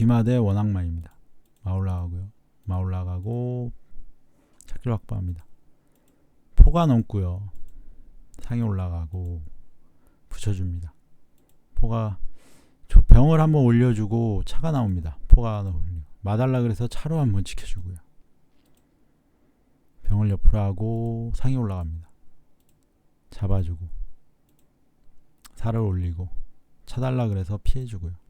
귀마대 원악마입니다. 마 올라가고요. 마 올라가고 찾기를 확보합니다. 포가 넘고요. 상이 올라가고 붙여줍니다. 포가 저 병을 한번 올려주고 차가 나옵니다. 포가 올려 마달라 그래서 차로 한번 지켜주고요. 병을 옆으로 하고 상이 올라갑니다. 잡아주고 살을 올리고 차달라 그래서 피해주고요.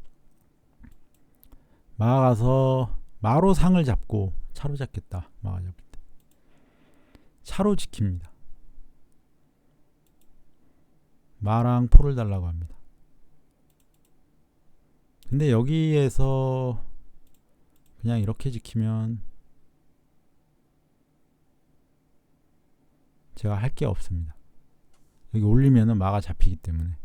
마가 가서 마로 상을 잡고 차로 잡겠다. 마가 잡을 때 차로 지킵니다. 마랑 포를 달라고 합니다. 근데 여기에서 그냥 이렇게 지키면 제가 할 게 없습니다. 여기 올리면은 마가 잡히기 때문에.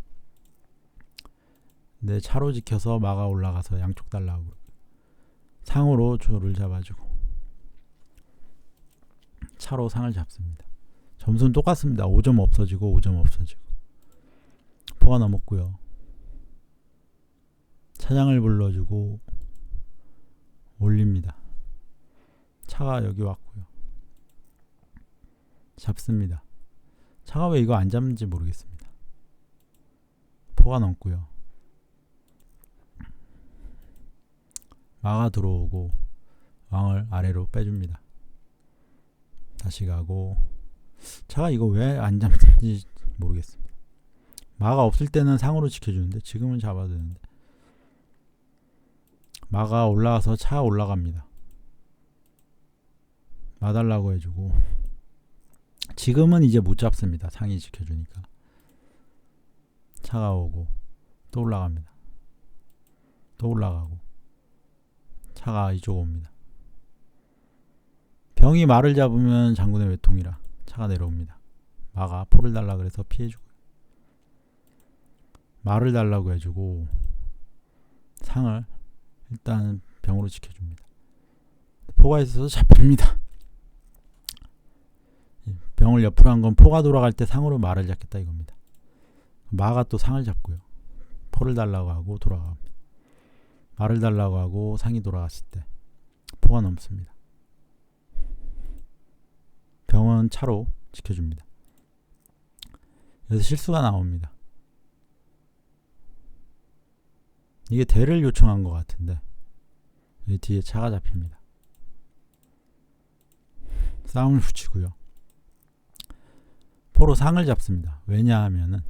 근데 차로 지켜서 마가 올라가서 양쪽 달라고 상으로 조를 잡아주고 차로 상을 잡습니다. 점수는 똑같습니다. 5점 없어지고 5점 없어지고 포가 넘었고요. 차장을 불러주고 올립니다. 차가 여기 왔고요. 잡습니다. 차가 왜 이거 안 잡는지 모르겠습니다. 포가 넘고요. 마가 들어오고 왕을 아래로 빼줍니다. 다시 가고 차가 이거 왜 안 잡는지 모르겠습니다. 마가 없을 때는 상으로 지켜주는데 지금은 잡아야 되는데 마가 올라와서 차 올라갑니다. 마달라고 해주고 지금은 이제 못 잡습니다. 상이 지켜주니까 차가 오고 또 올라갑니다. 또 올라가고 차가 이쪽 옵니다. 병이 말을 잡으면 장군의 외통이라 차가 내려옵니다. 마가 포를 달라 그래서 피해주고 말을 달라고 해주고 상을 일단 병으로 지켜줍니다. 포가 있어서 잡힙니다. 병을 옆으로 한 건 포가 돌아갈 때 상으로 말을 잡겠다 이겁니다. 마가 또 상을 잡고요. 포를 달라고 하고 돌아갑니다. 말을 달라고 하고 상이 돌아갔을 때 포가 넘습니다. 병은 차로 지켜줍니다. 여기서 실수가 나옵니다. 이게 대를 요청한 것 같은데 여기 뒤에 차가 잡힙니다. 싸움을 붙이고요. 포로 상을 잡습니다. 왜냐하면은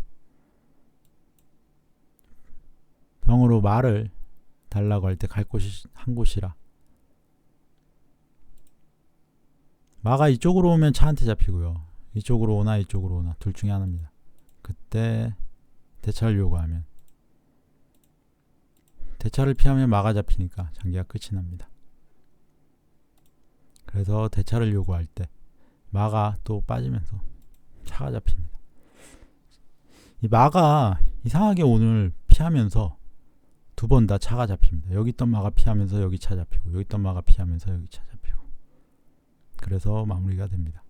병으로 말을 달라고 할 때 갈 곳이 한 곳이라 마가 이쪽으로 오면 차한테 잡히고요. 이쪽으로 오나 이쪽으로 오나 둘 중에 하나입니다. 그때 대차를 요구하면 대차를 피하면 마가 잡히니까 장기가 끝이 납니다. 그래서 대차를 요구할 때 마가 또 빠지면서 차가 잡힙니다. 이 마가 이상하게 오늘 피하면서 두 번 다 차가 잡힙니다. 여기 있던 마가 피하면서 여기 차 잡히고 여기 있던 마가 피하면서 여기 차 잡히고 그래서 마무리가 됩니다.